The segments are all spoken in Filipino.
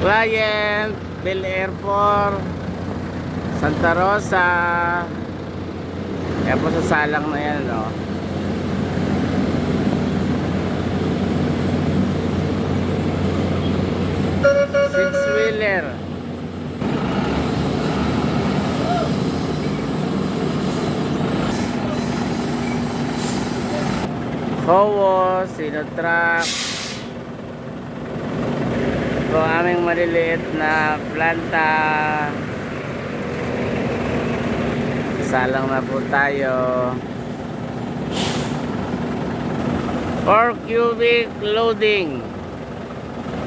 Client, Bill Airport, Santa Rosa. Kaya po sa salang na yan, no? Six-wheeler. Kowo, Sinotrack. Ito ang aming maliliit na planta. Salang na po tayo. 4 cubic loading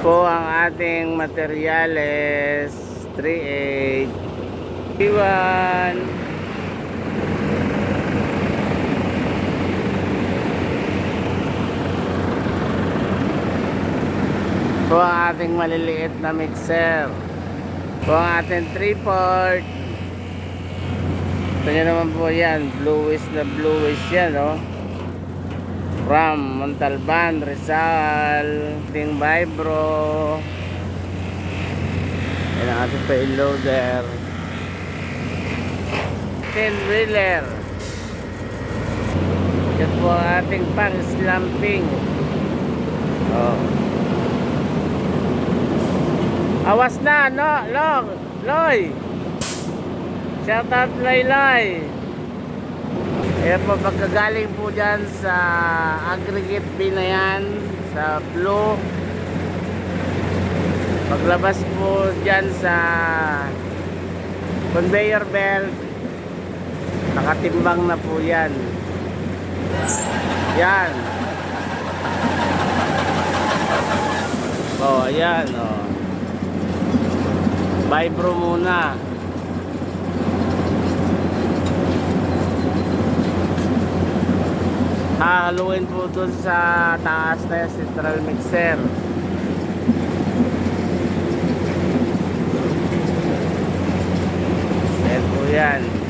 po ang ating materyales 38 Iwan po ating maliliit na mixer po ating 3 port ito nyo naman po yan bluish na bluish yan oh from Montalban, Rizal, Ting Vibro. Yan ang ating payloader. Ten wheeler. Yan po ating pang slamping. Oh. Awas na, no, Long, Loy. Shout out Loy. Ayan po, pagkagaling po dyan sa aggregate bin na yan, sa blue. Paglabas po dyan sa conveyor belt, nakatimbang na po yan. Yan. Oh, ayan, oh. Vibro muna. hahaluin po dun sa taas na yung central mixer yan po yan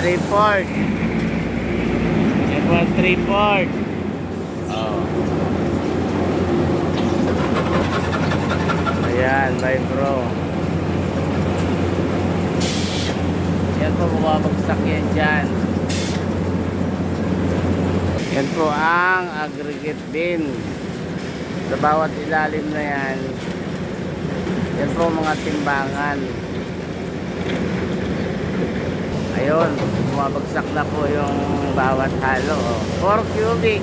3 port yan po ang 3 port Oh. Ayan, my bro. Yan po, bumabagsak yan dyan. Yan po ang aggregate bin. Sa bawat ilalim na yan. Yan po mga timbangan. Ayun, bumabagsak na po yung bawat halo. Oh. 4 cubic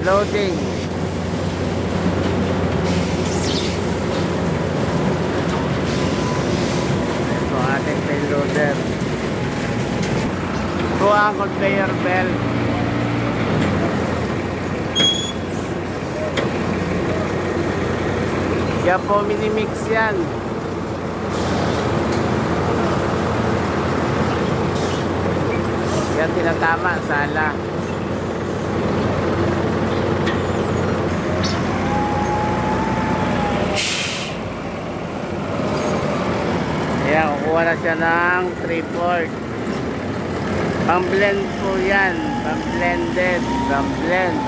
loading ito ating payloader ito ang conveyor belt yan po minimix yan yan tinatama sala Ayan, kukuha na siya ng 3 port. Pang blend po yan. Pang blended. Pang blend.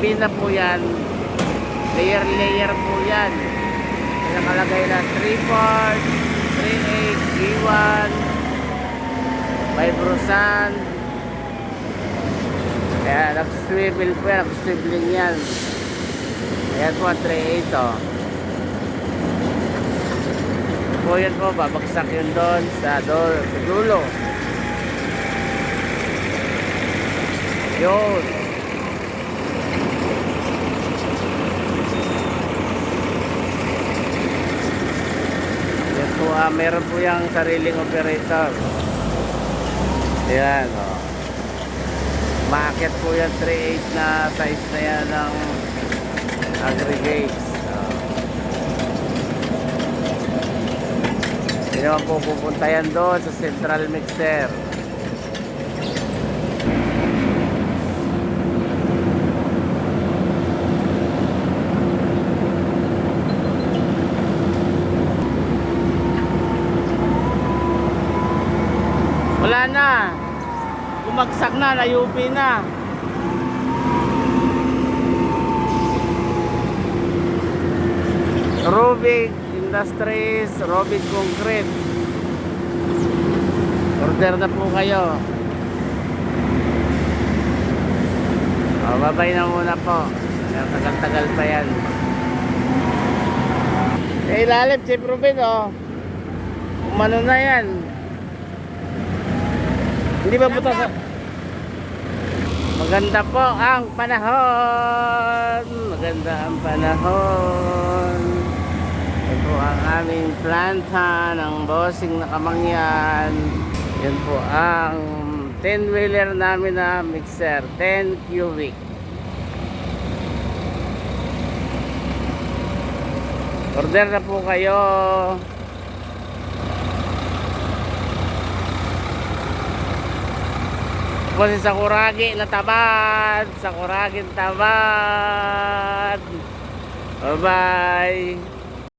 Pina po yan. Layer layer po yan. Nakalagay na 3 port, 3.8, G1, Vibrosan. Kaya nag-swivel po yan. Nag-swiveling yan. Ayan po ang 3.8 oh. Po yan po, babagsak yun doon sa door, dulo. Yun. Yan ah, meron po yung sariling operator. Ayan, oh. Maakyat po yan 3.8 na size na yan ng aggregates. Uh, hindi naman po pupunta yan doon sa central mixer. Wala na. Bumagsak na, nayupi na. Rubik Industries, Rubik Concrete. Order na po kayo. O, babay na muna po. Tagal-tagal pa yan. Eh, ilalim, si Ruben, oh. Umano na yan. Hindi ba butas? Maganda po ang panahon. Maganda ang panahon. Yan po ang aming planta ng bossing na kamangyan. Yan po ang 10-wheeler namin na mixer. 10 cubic. Order na po kayo. Po si Sakuragi na tabad. Sakuragi tabad. Bye-bye.